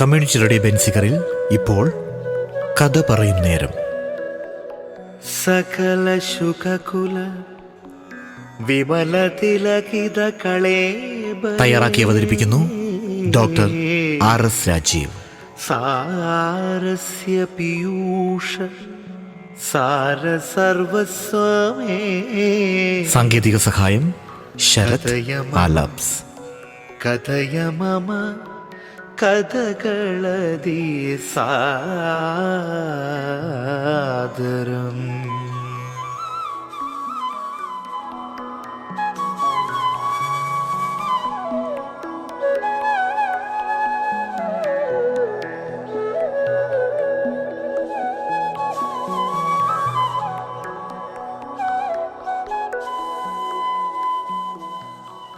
Community radio ബെൻസിക്കറിൽ ഇപ്പോൾ കഥ പറയും നേരം. സകല ശുഖകുല വിമല തിലകിത കളേ തയ്യാറാക്കി അവതരിപ്പിക്കുന്നു ഡോക്ടർ ആർ എസ് രാജീവ്. സാരസ്യ പീയൂഷ സാര സർവസ്വമേ സാങ്കേതിക സഹായം ശരത് ആലാപ്സ് കഥയ മമ. കഥകളതി സാദരം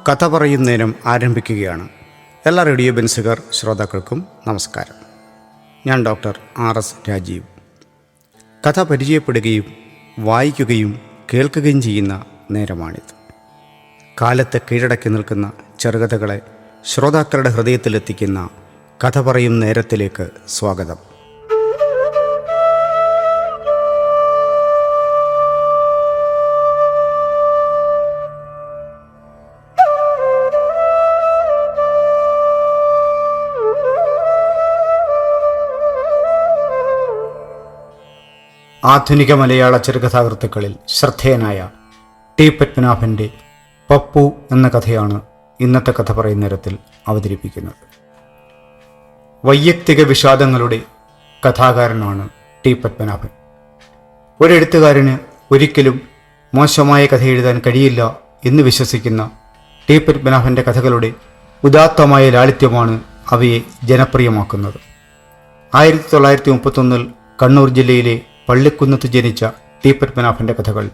കഥ പറയുന്നേരം നേരം ആരംഭിക്കുകയാണ്. എല്ലാ റേഡിയോ ബെൻസുകാർ ശ്രോതാക്കൾക്കും നമസ്കാരം. ഞാൻ ഡോക്ടർ ആർ എസ് രാജീവ്. കഥ പരിചയപ്പെടുകയും വായിക്കുകയും കേൾക്കുകയും ചെയ്യുന്ന നേരമാണിത്. കാലത്തെ കീഴടക്കി നിൽക്കുന്ന ചെറുകഥകളെ ശ്രോതാക്കളുടെ ഹൃദയത്തിലെത്തിക്കുന്ന കഥ പറയും നേരത്തിലേക്ക് സ്വാഗതം. ആധുനിക മലയാള ചെറുകഥാകൃത്തുക്കളിൽ ശ്രദ്ധേയനായ ടി പത്മനാഭന്റെ പപ്പു എന്ന കഥയാണ് ഇന്നത്തെ കഥ പറയുന്ന നേരത്തിൽ അവതരിപ്പിക്കുന്നത്. വൈയക്തിക വിഷാദങ്ങളുടെ കഥാകാരനാണ് ടി പത്മനാഭൻ. ഒരെഴുത്തുകാരന് ഒരിക്കലും മോശമായ കഥ എഴുതാൻ കഴിയില്ല എന്ന് വിശ്വസിക്കുന്ന ടി പത്മനാഭന്റെ കഥകളുടെ ഉദാത്തമായ ലാളിത്യമാണ് അവയെ ജനപ്രിയമാക്കുന്നത്. ആയിരത്തി തൊള്ളായിരത്തി മുപ്പത്തൊന്നിൽ കണ്ണൂർ ജില്ലയിലെ പള്ളിക്കുന്നത്ത് ജനിച്ച ടി പത്മനാഭന്റെ കഥകൾ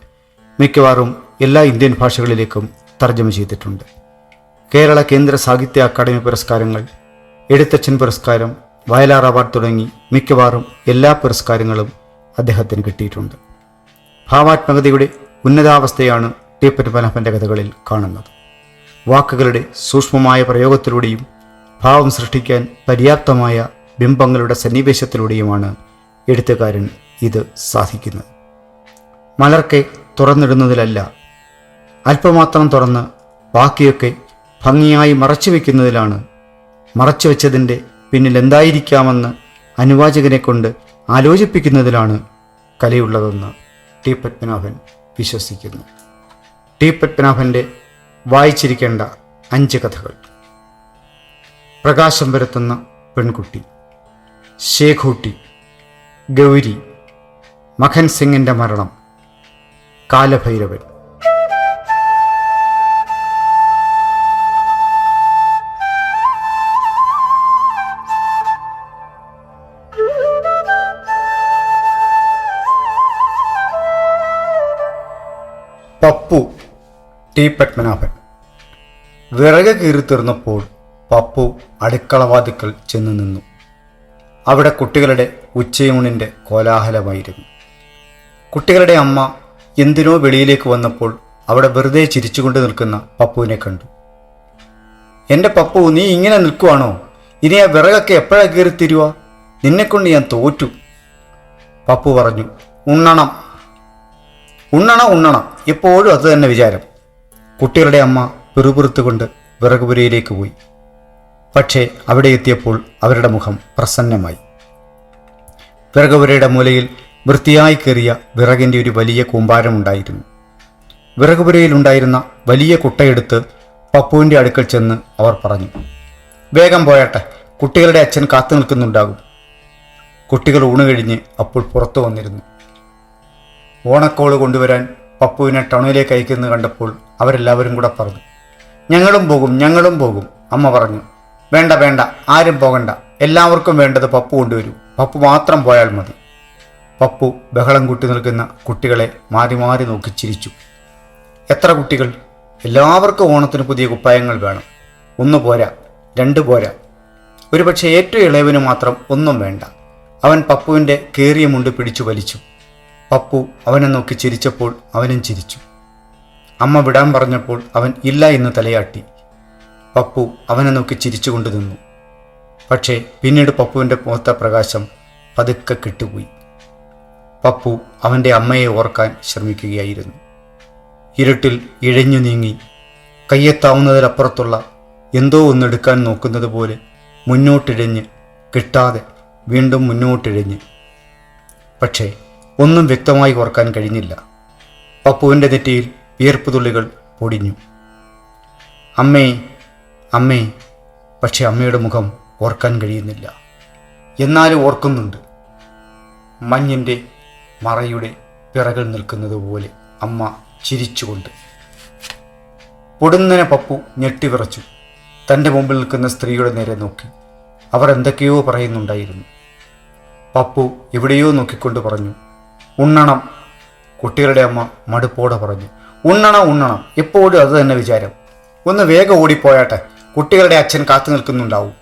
മിക്കവാറും എല്ലാ ഇന്ത്യൻ ഭാഷകളിലേക്കും തർജമ ചെയ്തിട്ടുണ്ട്. കേരള കേന്ദ്ര സാഹിത്യ അക്കാദമി പുരസ്കാരങ്ങൾ എഴുത്തച്ഛൻ പുരസ്കാരം വയലാർ അവാർഡ് തുടങ്ങി മിക്കവാറും എല്ലാ പുരസ്കാരങ്ങളും അദ്ദേഹത്തിന് കിട്ടിയിട്ടുണ്ട്. ഭാവാത്മകതയുടെ ഉന്നതാവസ്ഥയാണ് ടി പത്മനാഭന്റെ കഥകളിൽ കാണുന്നത്. വാക്കുകളുടെ സൂക്ഷ്മമായ പ്രയോഗത്തിലൂടെയും ഭാവം സൃഷ്ടിക്കാൻ പര്യാപ്തമായ ബിംബങ്ങളുടെ സന്നിവേശത്തിലൂടെയുമാണ് എഴുത്തുകാരൻ ഇത് സാധിക്കുന്നത് മലർക്കെ തുറന്നിടുന്നതിലല്ല അല്പമാത്രം തുറന്ന് ബാക്കിയൊക്കെ ഭംഗിയായി മറച്ചു വയ്ക്കുന്നതിലാണ് മറച്ചു വെച്ചതിന്റെ പിന്നിൽ എന്തായിരിക്കാമെന്ന് അനുവാചകനെ കൊണ്ട് ആലോചിപ്പിക്കുന്നതിലാണ് കലയുള്ളതെന്ന് ടി. പത്മനാഭൻ വിശ്വസിക്കുന്നു. ടി. പത്മനാഭന്റെ വായിച്ചിരിക്കേണ്ട അഞ്ച് കഥകൾ. പ്രകാശം പരത്തുന്ന പെൺകുട്ടി ശേഖൂട്ടി ഗൗരി മഖൻ സിംഗിന്റെ മരണം. കാലഭൈരവൻ. പപ്പു ടി. പത്മനാഭൻ. വിറക് കീറിത്തീർന്നപ്പോൾ പപ്പു അടുക്കളവാതിക്കൽ ചെന്ന് നിന്നു. അവിടെ കുട്ടികളുടെ ഉച്ചയൂണിന്റെ കോലാഹലമായിരുന്നു. കുട്ടികളുടെ അമ്മ എന്തിനോ വെളിയിലേക്ക് വന്നപ്പോൾ അവിടെ വെറുതെ ചിരിച്ചുകൊണ്ട് നിൽക്കുന്ന പപ്പുവിനെ കണ്ടു. എന്റെ പപ്പു നീ ഇങ്ങനെ നിൽക്കുവാണോ? ഇനി ആ വിറകൊക്കെ എപ്പോഴാ കീറിത്തരുക? നിന്നെക്കൊണ്ട് ഞാൻ തോറ്റു. പപ്പു പറഞ്ഞു ഉണ്ണണം. ഉണ്ണണം ഉണ്ണണം. എപ്പോഴും അത് തന്നെ വിചാരം. കുട്ടികളുടെ അമ്മ പിറുപിറുത്തുകൊണ്ട് വിറകുപുരയിലേക്ക് പോയി. പക്ഷേ അവിടെ എത്തിയപ്പോൾ അവരുടെ മുഖം പ്രസന്നമായി. വിറകുപുരയുടെ മൂലയിൽ വൃത്തിയായി കയറിയ വിറകിന്റെ ഒരു വലിയ കൂമ്പാരമുണ്ടായിരുന്നു വിറകുപുരയിലുണ്ടായിരുന്ന വലിയ കുട്ടയെടുത്ത് പപ്പുവിന്റെ അടുക്കൽ ചെന്ന് അവർ പറഞ്ഞു വേഗം പോയാട്ടെ കുട്ടികളുടെ അച്ഛൻ കാത്തു നിൽക്കുന്നുണ്ടാകും. കുട്ടികൾ ഊണ് കഴിഞ്ഞ് അപ്പോൾ പുറത്തു വന്നിരുന്നു. ഓണക്കോൾ കൊണ്ടുവരാൻ പപ്പുവിനെ ടൗണിലേക്ക് അയക്കുന്നത് കണ്ടപ്പോൾ അവരെല്ലാവരും കൂടെ പറഞ്ഞു ഞങ്ങളും പോകും ഞങ്ങളും പോകും അമ്മ പറഞ്ഞു. വേണ്ട വേണ്ട ആരും പോകണ്ട എല്ലാവർക്കും വേണ്ടത് പപ്പു കൊണ്ടുവരും പപ്പു മാത്രം പോയാൽ മതി. പപ്പു ബഹളം കൂട്ടി നിൽക്കുന്ന കുട്ടികളെ മാറി മാറി നോക്കി ചിരിച്ചു. എത്ര കുട്ടികൾ? എല്ലാവർക്കും ഓണത്തിന് പുതിയ കുപ്പായങ്ങൾ വേണം. ഒന്ന് പോരാ രണ്ട് പോരാ. ഒരുപക്ഷെ ഏറ്റവും ഇളയവന് മാത്രം ഒന്നും വേണ്ട. അവൻ പപ്പുവിന്റെ കേറിയ മുണ്ട് പിടിച്ചു വലിച്ചു. പപ്പു അവനെ നോക്കി ചിരിച്ചപ്പോൾ അവനും ചിരിച്ചു. അമ്മ വിടാൻ പറഞ്ഞപ്പോൾ അവൻ ഇല്ല എന്ന് തലയാട്ടി. പപ്പു അവനെ നോക്കി ചിരിച്ചുകൊണ്ട് നിന്നു. പക്ഷേ പിന്നീട് പപ്പുവിന്റെ മുഖത്തെ പ്രകാശം പതുക്കെ കിട്ടുപോയി. പപ്പു അവന്റെ അമ്മയെ ഓർക്കാൻ ശ്രമിക്കുകയായിരുന്നു. ഇരുട്ടിൽ ഇഴഞ്ഞു നീങ്ങി കയ്യെത്താവുന്നതിലപ്പുറത്തുള്ള എന്തോ ഒന്നെടുക്കാൻ നോക്കുന്നത് പോലെ മുന്നോട്ടിഴഞ്ഞ് കിട്ടാതെ വീണ്ടും മുന്നോട്ടിഴഞ്ഞ്. പക്ഷേ ഒന്നും വ്യക്തമായി ഓർക്കാൻ കഴിഞ്ഞില്ല. പപ്പുവിന്റെ നെറ്റിയിൽ വിയർപ്പ് തുള്ളികൾ പൊടിഞ്ഞു. അമ്മേ അമ്മേ പക്ഷെ അമ്മയുടെ മുഖം ഓർക്കാൻ കഴിയുന്നില്ല. എന്നാലും ഓർക്കുന്നുണ്ട്. മഞ്ഞിന്റെ മറയുടെ പിറകിൽ നിൽക്കുന്നത് പോലെ അമ്മ ചിരിച്ചുകൊണ്ട്. പൊടുന്നനെ പപ്പു ഞെട്ടിവിറച്ചു തന്റെ മുമ്പിൽ നിൽക്കുന്ന സ്ത്രീയുടെ നേരെ നോക്കി. അവർ എന്തൊക്കെയോ പറയുന്നുണ്ടായിരുന്നു. പപ്പു എവിടെയോ നോക്കിക്കൊണ്ട് പറഞ്ഞു ഉണ്ണണം കുട്ടികളുടെ അമ്മ മടുപ്പോടെ പറഞ്ഞു. ഉണ്ണണം ഉണ്ണണം എപ്പോഴും അത് തന്നെ വിചാരം. ഒന്ന് വേഗം ഓടിപ്പോയാട്ടെ കുട്ടികളുടെ അച്ഛൻ കാത്തു നിൽക്കുന്നുണ്ടാവും.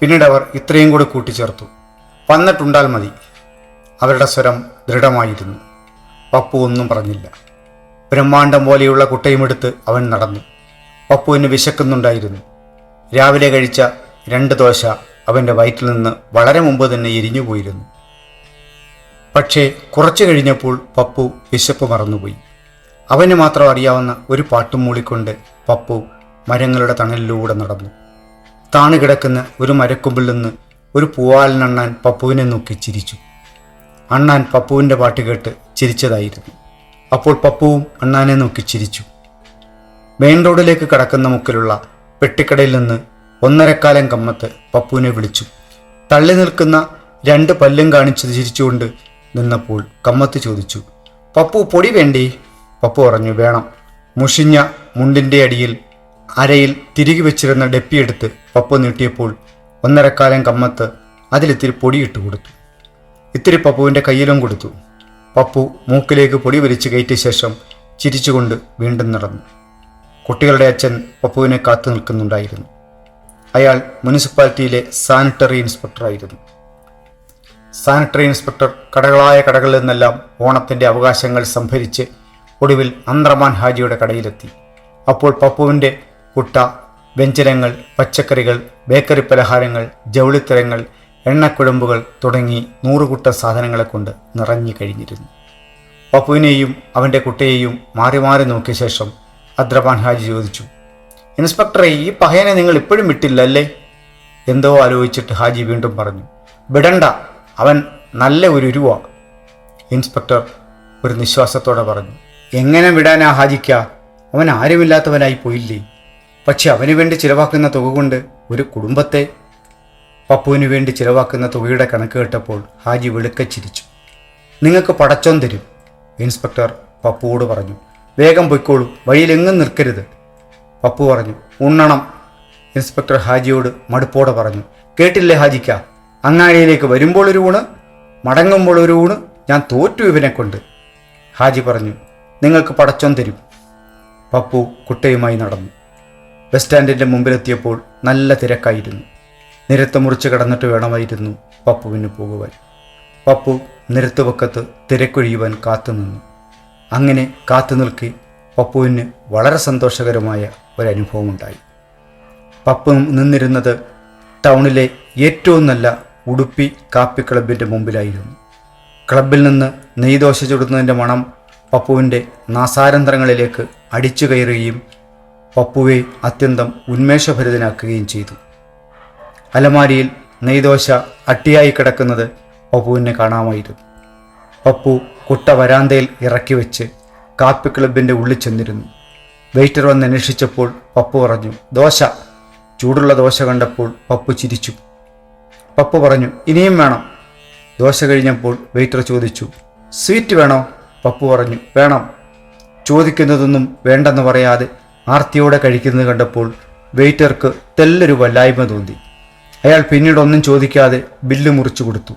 പിന്നീട് അവർ ഇത്രയും കൂടി കൂട്ടിച്ചേർത്തു. വന്നിട്ടുണ്ടാൽ മതി. അവരുടെ സ്വരം ദൃഢമായിരുന്നു. പപ്പു ഒന്നും പറഞ്ഞില്ല. ബ്രഹ്മാണ്ടം പോലെയുള്ള കുട്ടയുമെടുത്ത് അവൻ നടന്നു. പപ്പുവിന് വിശക്കുന്നുണ്ടായിരുന്നു. രാവിലെ കഴിച്ച രണ്ട് ദോശ അവന്റെ വയറ്റിൽ നിന്ന് വളരെ മുമ്പ് തന്നെ എരിഞ്ഞു പോയിരുന്നു. പക്ഷേ കുറച്ചു കഴിഞ്ഞപ്പോൾ പപ്പു വിശപ്പ് മറന്നുപോയി. അവന് മാത്രം അറിയാവുന്ന ഒരു പാട്ടും മൂളിക്കൊണ്ട് പപ്പു മരങ്ങളുടെ തണലിലൂടെ നടന്നു. താണു കിടക്കുന്ന ഒരു മരക്കൊമ്പിൽ നിന്ന് ഒരു പൂവാലിനെണ്ണാൻ പപ്പുവിനെ നോക്കി ചിരിച്ചു. അണ്ണാൻ പപ്പുവിന്റെ പാട്ട് കേട്ട് ചിരിച്ചതായിരുന്നു. അപ്പോൾ പപ്പുവും അണ്ണാനെ നോക്കി ചിരിച്ചു. മെയിൻ റോഡിലേക്ക് കടക്കുന്ന മുക്കിലുള്ള പെട്ടിക്കടയിൽ നിന്ന് ഒന്നരക്കാലം കമ്മത്ത് പപ്പുവിനെ വിളിച്ചു. തള്ളി നിൽക്കുന്ന രണ്ട് പല്ലും കാണിച്ച് ചിരിച്ചുകൊണ്ട് നിന്നപ്പോൾ കമ്മത്ത് ചോദിച്ചു പപ്പു പൊടി വേണ്ടി? പപ്പു പറഞ്ഞു വേണം. മുഷിഞ്ഞ മുണ്ടിന്റെ അടിയിൽ അരയിൽ തിരികെ വെച്ചിരുന്ന ഡെപ്പിയെടുത്ത് പപ്പു നീട്ടിയപ്പോൾ ഒന്നരക്കാലം കമ്മത്ത് അതിലിത്തിരി പൊടിയിട്ട് കൊടുത്തു ഇത്തിരി പപ്പുവിന്റെ കയ്യിലും കൊടുത്തു. പപ്പു മൂക്കിലേക്ക് പൊടി വലിച്ചു കയറ്റിയ ശേഷം ചിരിച്ചുകൊണ്ട് വീണ്ടും നടന്നു. കുട്ടികളുടെ അച്ഛൻ പപ്പുവിനെ കാത്തു നിൽക്കുന്നുണ്ടായിരുന്നു. അയാൾ മുനിസിപ്പാലിറ്റിയിലെ സാനിറ്ററി ഇൻസ്പെക്ടറായിരുന്നു സാനിറ്ററി ഇൻസ്പെക്ടർ കടകളായ കടകളിൽ നിന്നെല്ലാം ഓണത്തിന്റെ അവകാശങ്ങൾ സംഭരിച്ച് ഒടുവിൽ അന്ത്രമാൻ ഹാജിയുടെ കടയിലെത്തി. അപ്പോൾ പപ്പുവിന്റെ കുട്ട വ്യഞ്ജനങ്ങൾ പച്ചക്കറികൾ ബേക്കറി പലഹാരങ്ങൾ ജൗളിത്തരങ്ങൾ എണ്ണക്കുഴമ്പുകൾ തുടങ്ങി നൂറുകുട്ട സാധനങ്ങളെ കൊണ്ട് നിറഞ്ഞു കഴിഞ്ഞിരുന്നു. പപ്പുവിനെയും അവന്റെ കുട്ടിയെയും മാറി മാറി നോക്കിയ ശേഷം അദ്രബാൻ ഹാജി ചോദിച്ചു ഇൻസ്പെക്ടറെ ഈ പഹയനെ നിങ്ങൾ ഇപ്പോഴും വിട്ടില്ല അല്ലേ എന്തോ ആലോചിച്ചിട്ട് ഹാജി വീണ്ടും പറഞ്ഞു വിടണ്ട അവൻ നല്ല ഒരു ഉരുവ. ഇൻസ്പെക്ടർ ഒരു നിശ്വാസത്തോടെ പറഞ്ഞു എങ്ങനെ വിടാനാ ഹാജിക്ക? അവൻ ആരുമില്ലാത്തവനായി പോയില്ലേ? പക്ഷെ അവന് വേണ്ടി ചിലവാക്കുന്ന തുക കൊണ്ട് ഒരു കുടുംബത്തെ പപ്പുവിന് വേണ്ടി ചിലവാക്കുന്ന തുകയുടെ കണക്ക് കേട്ടപ്പോൾ ഹാജി വെളുക്കച്ചിരിച്ചു നിങ്ങൾക്ക് പടച്ചോൻ തരും ഇൻസ്പെക്ടർ പപ്പുവോട് പറഞ്ഞു. വേഗം പൊയ്ക്കോളൂ വഴിയിലെങ്ങും നിൽക്കരുത് പപ്പു പറഞ്ഞു. ഉണ്ണണം ഇൻസ്പെക്ടർ ഹാജിയോട് മടുപ്പോടെ പറഞ്ഞു. കേട്ടില്ലേ ഹാജിക്ക അങ്ങാടിയിലേക്ക് വരുമ്പോൾ ഒരു ഊണ് മടങ്ങുമ്പോൾ ഒരു ഊണ് ഞാൻ തോറ്റു ഇവനെ കൊണ്ട് ഹാജി പറഞ്ഞു. നിങ്ങൾക്ക് പടച്ചോൻ തരും പപ്പു കുട്ടയുമായി നടന്നു. ബസ് സ്റ്റാൻഡിന്റെ മുമ്പിലെത്തിയപ്പോൾ നല്ല തിരക്കായിരുന്നു. നിരത്ത് മുറിച്ച് കടന്നിട്ട് വേണമായിരുന്നു പപ്പുവിന് പോകുവാൻ. പപ്പു നിരത്തുപക്കത്ത് തിരക്കൊഴിയുവാൻ കാത്തുനിന്നു അങ്ങനെ കാത്തു നിൽക്കി പപ്പുവിന് വളരെ സന്തോഷകരമായ ഒരനുഭവമുണ്ടായി. പപ്പു നിന്നിരുന്നത് ടൗണിലെ ഏറ്റവും നല്ല ഉടുപ്പി കാപ്പി ക്ലബിന്റെ മുമ്പിലായിരുന്നു. ക്ലബിൽ നിന്ന് നെയ്ദോശ ചുടുന്നതിന്റെ മണം പപ്പുവിന്റെ നാസാരന്ധ്രങ്ങളിലേക്ക് അടിച്ചു കയറുകയും പപ്പുവെ അത്യന്തം ഉന്മേഷഭരിതനാക്കുകയും ചെയ്തു. അലമാരിയിൽ നെയ്ദോശ അട്ടിയായി കിടക്കുന്നത് പപ്പുവിനെ കാണാമായിരുന്നു. പപ്പു കുട്ട വരാന്തയിൽ ഇറക്കി വെച്ച് കാപ്പി ക്ലബിന്റെ ഉള്ളിൽ ചെന്നിരുന്നു. വെയിറ്റർ വന്ന് അന്വേഷിച്ചപ്പോൾ പപ്പു പറഞ്ഞു ദോശ. ചൂടുള്ള ദോശ കണ്ടപ്പോൾ പപ്പു ചിരിച്ചു. പപ്പു പറഞ്ഞു ഇനിയും വേണം. ദോശ കഴിഞ്ഞപ്പോൾ വെയിറ്റർ ചോദിച്ചു സ്വീറ്റ് വേണോ? പപ്പു പറഞ്ഞു വേണം. ചോദിക്കുന്നതൊന്നും വേണ്ടെന്ന് പറയാതെ ആർത്തിയോടെ കഴിക്കുന്നത് കണ്ടപ്പോൾ വെയിറ്റർക്ക് തെല്ലൊരു വല്ലായ്മ തോന്നി. അയാൾ പിന്നീട് ഒന്നും ചോദിക്കാതെ ബില്ല് മുറിച്ചു കൊടുത്തു.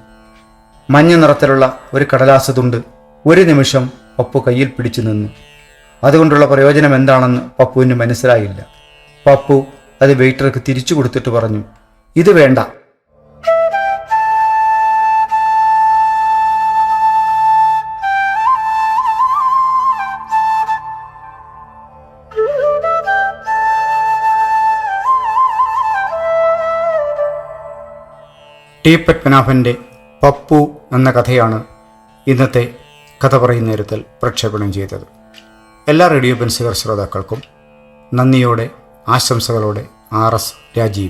മഞ്ഞ നിറത്തിലുള്ള ഒരു കടലാസതുണ്ട് ഒരു നിമിഷം പപ്പു കയ്യിൽ പിടിച്ചു നിന്നു. അതുകൊണ്ടുള്ള പ്രയോജനം എന്താണെന്ന് പപ്പുവിന് മനസ്സിലായില്ല. പപ്പു അത് വെയിറ്റർക്ക് തിരിച്ചു കൊടുത്തിട്ട് പറഞ്ഞു ഇത് വേണ്ട. ടി പത്മനാഭന്റെ പപ്പു എന്ന കഥയാണ് ഇന്നത്തെ കഥ പറയുന്ന നേരത്തിൽ പ്രക്ഷേപണം ചെയ്തത്. എല്ലാ റേഡിയോ പെൻസുകർ ശ്രോതാക്കൾക്കും നന്ദിയോടെ ആശംസകളോടെ ആർ എസ് രാജീവ്